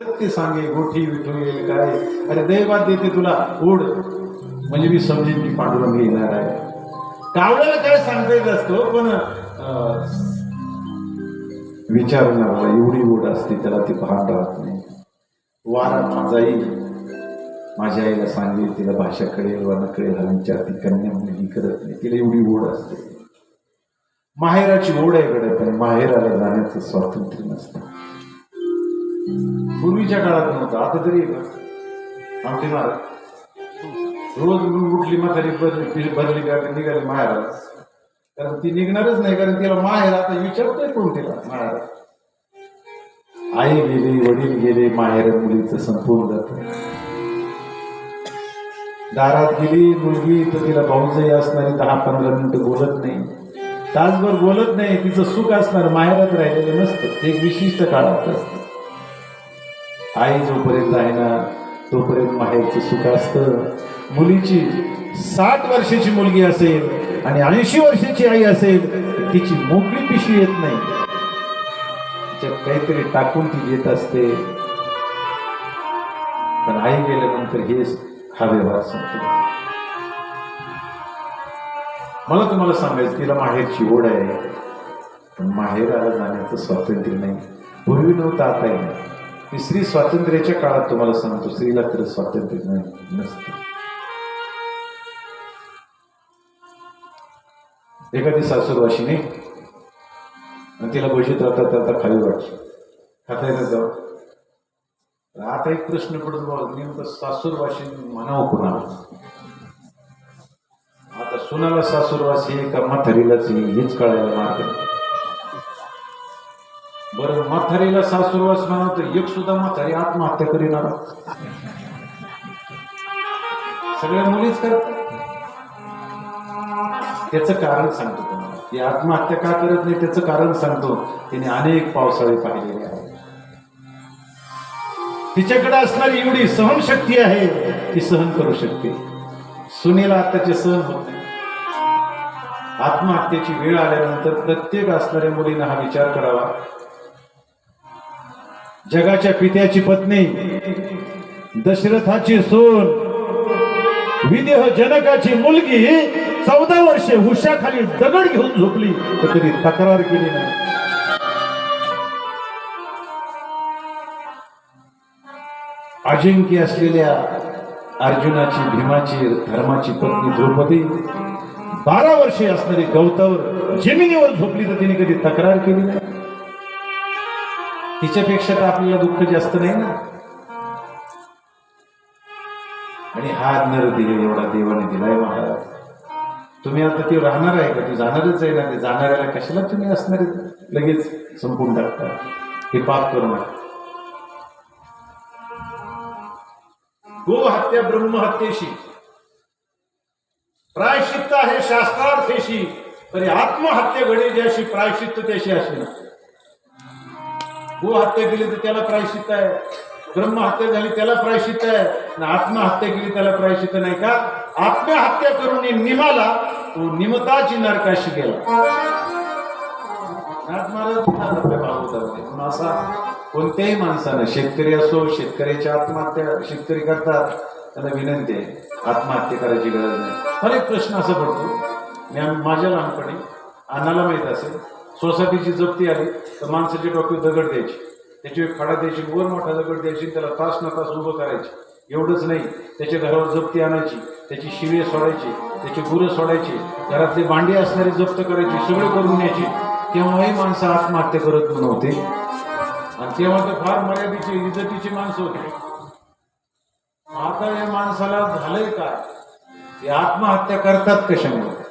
ते सांगे गोठी विठू काय? अरे दैवात देते तुला ओढ म्हणजे मी समजेन की पांडुरंग येणार आहे. कावड्याला काय सांगता येत असतो पण विचारणार एवढी ओढ असते त्याला ती भान राहत नाही. वारा येईल माझ्या आईला सांगेल तिला भाषा कळेल वा न कळेल हा विचार ती कन्या मुलगी करत नाही. तिला एवढी ओढ असते. माहेराची ओढ आहे कडे पण माहेराला जाण्याचं स्वातंत्र्य नसतं. पूर्वीच्या काळात नव्हतं. आता तरी आमची का आमचे महाराज रोज उठली म्हातारी बदली भरली का निघाली माहेराला कारण ती निघणारच नाही कारण तिला माहेर आता विचारतोय कोण तिला माहेर आई गेली वडील गेले माहेर मुलीचं संपूर्ण जात. दारात गेली मुलगी तर तिला भाऊजही असणारी दहा पंधरा मिनिटं बोलत नाही. तासभर बोलत नाही तिचं सुख असणार माहेरात राहिलेलं नसतं. ते एक विशिष्ट काळात असतं. आई जोपर्यंत आहे ना तोपर्यंत माहेरचं सुख असतं. मुलीची साठ वर्षाची मुलगी असेल आणि ऐंशी वर्षाची आई असेल तर तिची मोकळी पिशवी येत नाही. तिच्यात काहीतरी टाकून ती येत असते. पण आई गेल्यानंतर हेच हा व्यवहार संपतो. मला तुम्हाला सांगायचं तिला माहेरची ओढ आहे. पण माहेराला जाण्याचं स्वातंत्र्य नाही. पूर्वी नव्हतं आता नाही मी स्त्री स्वातंत्र्याच्या काळात तुम्हाला सांगतो स्त्रीला तर स्वातंत्र्य नाही नसतं. एखादी सासूरवाशीने आणि तिला बशीत राहता आता खाली वाटली खाता येणं जाऊ. आता एक प्रश्न पडून बाबा नेमकं सासूरवाशी म्हणावं कुणाला? आता सुनाला सासूरवासी का म्हातारीलाच हेच कळायला मार्ग बरं म्हातारीला सासूरवास म्हणावं तर एक सुद्धा म्हातारी आत्महत्या करीणार सगळ्या मुलीच करतात. त्याचं कारण सांगतो तुम्हाला. ती आत्महत्या का करत नाही त्याचं कारण सांगतो. तिने अनेक पावसाळे पाहिलेले आहेत. तिच्याकडे असणारी एवढी सहनशक्ती आहे ती सहन करू शकते. सुनेला आताचे सहन होत आत्महत्येची वेळ आल्यानंतर प्रत्येक असणाऱ्या मुलीनं हा विचार करावा. जगाच्या पित्याची पत्नी दशरथाची सून विदेह जनकाची मुलगी चौदा वर्षे हुशाखाली दगड घेऊन झोपली तर कधी तक्रार केली नाही. अजिंक्य असलेल्या अर्जुनाची भीमाची धर्माची पत्नी द्रौपदी बारा वर्षे असणारी गवतावर जमिनीवर झोपली तर तिने कधी तक्रार केली नाही. तिच्यापेक्षा तर आपल्याला दुःख जास्त नाही ना? आणि हा नर दिले एवढा देवाने दिलाय महाराज. तुम्ही आता ते राहणार आहे का? ते जाणारच आहे ना? ते जाणाऱ्याला कशाला तुम्ही असणार आहे? लगेच संपून टाकता. हे पाप करू नका. गोहत्या ब्रह्महत्येशी प्रायश्चित्त आहे शास्त्रार्थेशी. तरी आत्महत्या घडे ज्याशी प्रायश्चित्त त्याशी असे गो हत्या केली तर त्याला प्रायश्चित आहे. ब्रह्महत्या झाली त्याला प्रायश्चित आहे. आणि आत्महत्या केली त्याला प्रायश्चित नाही का? आत्महत्या करून निमाला तो निमताची नरकाशी गेला. असा कोणत्याही माणसानं शेतकरी असो शेतकऱ्याची आत्महत्या शेतकरी करतात त्यांना विनंती आहे आत्महत्या करायची गरज नाही. मला एक प्रश्न असा पडतो. मी माझ्या लहानपणी अन्नाला माहीत असेल सोसायटीची जप्ती आली तर माणसाची डॉक्टर दगड द्यायची. त्याची खाडा द्यायची वर मोठा दगड द्यायची त्याला तास न तास उभं करायची. एवढंच नाही त्याच्या घरावर जप्ती आणायची त्याची शिवे सोडायची त्याची गुरं सोडायची घरातले भांडी असणारी जप्त करायची सगळे करून न्यायची तेव्हाही माणसं आत्महत्या करत नव्हते आणि तेव्हा तर फार मर्यादेची इज्जतीची माणसं होती. आता या माणसाला झालंय काय? हे आत्महत्या करतात कशामुळे?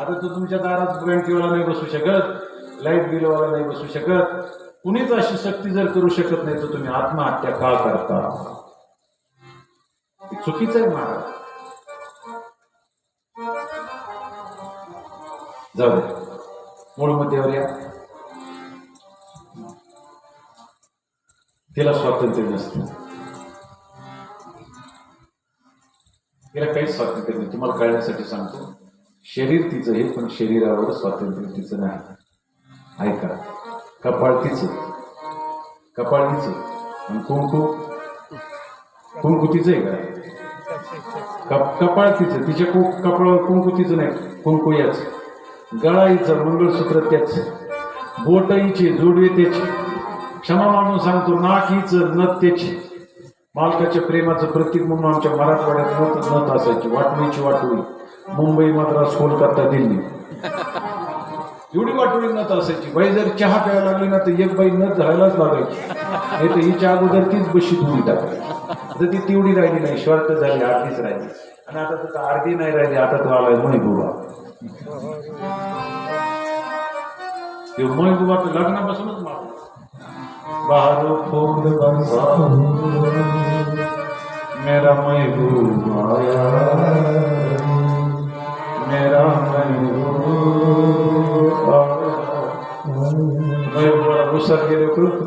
आता तो तुमच्या दारात बँकेवाला नाही बसू शकत लाइट बिलवाला नाही बसू शकत. कुणीच अशी सक्ती जर करू शकत नाही तर तुम्ही आत्महत्या का करता? चुकीचं आहे महाराज जाऊ दे. मूळ मुद्द्यावर या. तिला स्वातंत्र्य नसतं. तिला काहीच स्वातंत्र्य नाही. तुम्हाला कळण्यासाठी सांगतो. शरीर तिचं हे पण शरीरावर स्वातंत्र्य तिचं नाही. ऐका. कपाळ तिचं. कपाळ तिचं. आणि कुंकू? कुंकू तिचं आहे का? कप कपाळ तिचं. तिच्या कु कपाळावर कुंकू तिचं नाही. कुंकू याच. गळाईचं मंगळसूत्र त्याच. बोट जोडवे त्याचे. क्षमा मानून सांगतो नाक हिचं नथ त्याची. मालकाच्या प्रेमाचं प्रतीक म्हणून आमच्या मराठवाड्यात नथ नथ असायची. वाटणीची वाटवी मुंबई मद्रास कोलकाता दिल्ली. एवढी वाटोळी नत असायची बाई जर चहा प्यायला लागली ना तर एक बाई नत धरायलाच लागायची. नाही तर हिच्या अगोदर तीच बशी धुवून टाकायची. तर ती तेवढी राहिली नाही. शॉर्ट झाली अर्धीच राहिली. आणि आता तर अर्धी नाही राहिली आता तो आलाय महबूबा ते महबूबा तर लग्नापासूनच माग. बाहर फूल बरसा मेरा महबूब आया महबूबाला उसर गेले कळत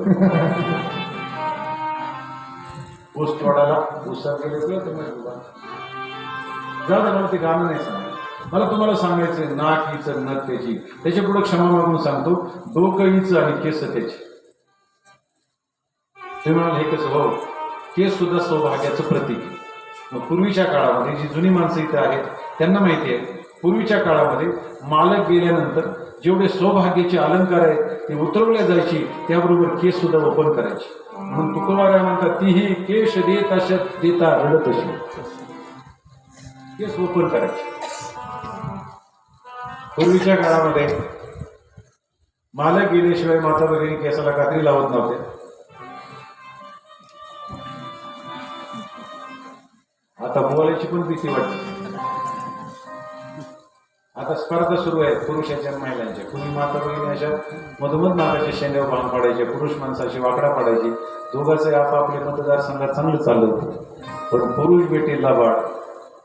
ऊस तोडायला उसर गेले कळत महबूबा जाऊ मला ते गाणं नाही सांग मला तुम्हाला सांगायचं नाक हिचं न त्याची. त्याच्या पुढे क्षमा मागून सांगतो डोकं हिच आणि केस त्याची. तुम्ही म्हणाल हे कसं हो केस सुद्धा सौभाग्याचं प्रतीक मग पूर्वीच्या काळामध्ये जी जुनी माणसं इथे आहेत त्यांना माहिती आहे पूर्वीच्या काळामध्ये मालक गेल्यानंतर जेवढे सौभाग्याचे अलंकार आहेत ते उतरवल्या जायची त्याबरोबर केस सुद्धा ओपन करायची. म्हणून तुकोबारा म्हणतात तीही केश देत अशत देता रडत अशी केस ओपन करायचे. पूर्वीच्या काळामध्ये मालक गेल्याशिवाय माता भगिनी केसाला कात्री लावत नव्हत्या आता बोलायची पण भीती वाटते. आता स्पर्धा सुरू आहे पुरुषाच्या महिलांच्या. कुणी माता बहिणी अशा. मधोमध नागाच्या शेंड्यावर भांग पाडायचे पुरुष माणसाची वाकडा पाडायची. दोघांचे आपापले मतदारसंघात चांगलं चाललं होतं. पण पुरुष बेटी लबाड.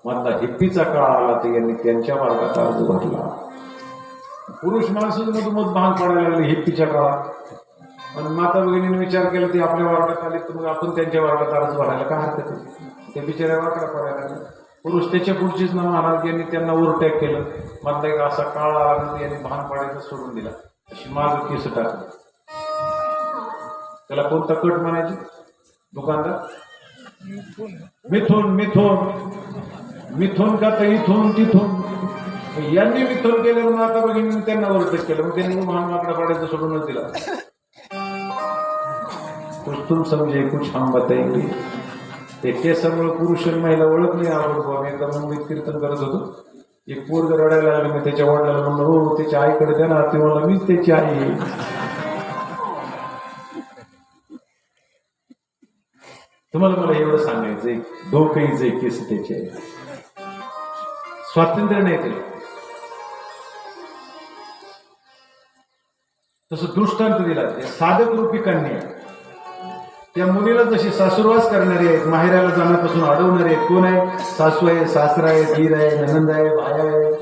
मधला हिप्पीचा काळ आला तर यांनी त्यांच्या मार्गात अर्ज भरला. पुरुष माणसं मधोमध भांग पाडायला लागले हिप्पीच्या काळात. पण माता भगिनीने विचार केला ते आपल्या वर्गात आले तर मग आपण त्यांच्या वर्गात अर्ज भरायला काय हरकत ते बिचाऱ्या वाकडा पाडायला लागले. पुरुष त्याच्या पुढचीच ना महाराज यांनी त्यांना ओव्हरटॅक केलं. मधला एक असा काळ आला यांनी भान पाडायचा सोडून दिला. अशी माग केस टाकली. त्याला कोणता कट म्हणायचे? दुकानदार? मिथून मिथून. मिथून का तर इथून तिथून. यांनी मिथून केलं म्हणून आता बघितलं त्यांना ओव्हरटेक केलं. मग त्यांनी महान माकडा पाडायचं सोडूनच दिला. कुछ तुम समजे कुछ हम बताएंगे. ते केसामुळे पुरुष आणि महिला ओळख नाही आवड मी एकदा मुंबईत कीर्तन करत होतो. एक पोरग रडायला लागलं मी त्याच्या वडिलाला म्हणलं हो, हो त्याच्या आईकडे द्या ना. ते म्हणलं मीच त्याची आई तुम्हाला मला एवढं सांगायचंय डोकंही केस त्याचे स्वातंत्र्य नाही ते. तसं दृष्टांत दिला साधक रूपी कन्या. त्या मुलीला जशी सासुरवास करणारी आहेत माहेराला जाण्यापासून अडवणारे आहेत कोण आहे? सासू आहे सासरा आहे धीर आहे ननंद आहे भाया आहे.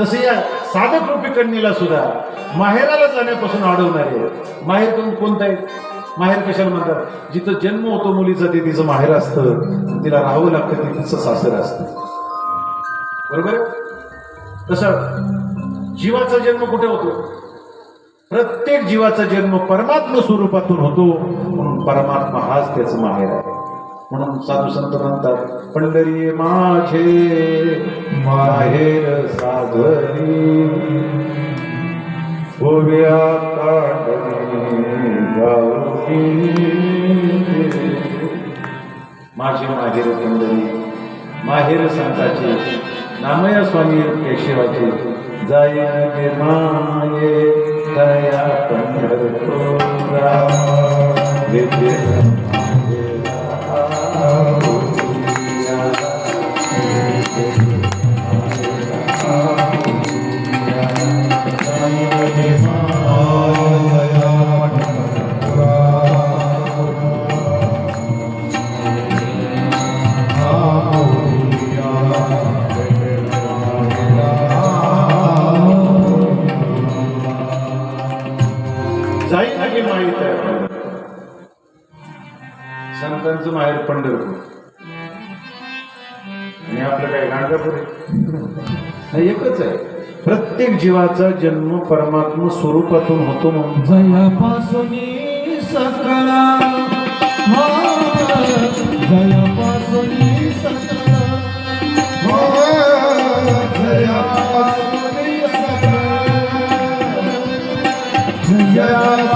तसे या साधक रूपी कन्येला सुद्धा माहेराला जाण्यापासून अडवणारे आहेत. माहेर कोण कोणतं आहे? माहेर कशाला म्हणतात? जिथं जन्म होतो मुलीचा ते तिचं माहेर असतं. तिला राहावं लागतं ते तिचं सासर असतं. बरोबर आहे? तसं जीवाचा जन्म कुठे होतो? प्रत्येक जीवाचा जन्म परमात्मा स्वरूपातून होतो. म्हणून परमात्मा हाच त्याचं माहेर आहे. म्हणून साधू संत म्हणतात पंढरी माझे माहेर साधरी गोव्या माझे माहेर पंढरी माहेर संताचे नामया स्वामी केशवाचे जाय माये. दया पंढरपुरा विद्या आणि आपलं काय गाणगापूर एकच आहे. प्रत्येक जीवाचा जन्म परमात्मा स्वरूपातून होतो म्हणून. जयापासून Yeah. जयापासून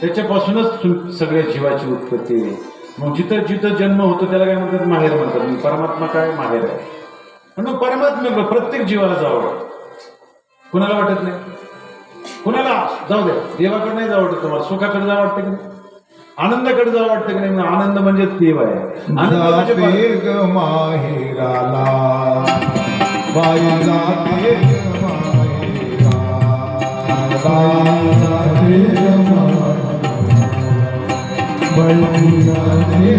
त्याच्यापासूनच सगळ्या जीवाची उत्पत्ती आहे. मग जिथं जिथं जन्म होतो त्याला काय म्हणतात? माहेर म्हणतात. परमात्मा काय? माहेर आहे. म्हणून परमात्म्याकडे प्रत्येक जीवाला जावं. कुणाला वाटत नाही? कुणाला? जाऊ द्या. देवाकडे नाही जावं वाटत तुम्हाला. सुखाकडे जावं वाटतं की नाही? आनंदाकडे जावं वाटतं की नाही? आनंद म्हणजे देव आहे. आनंद म्हणजे माहेराला. बाई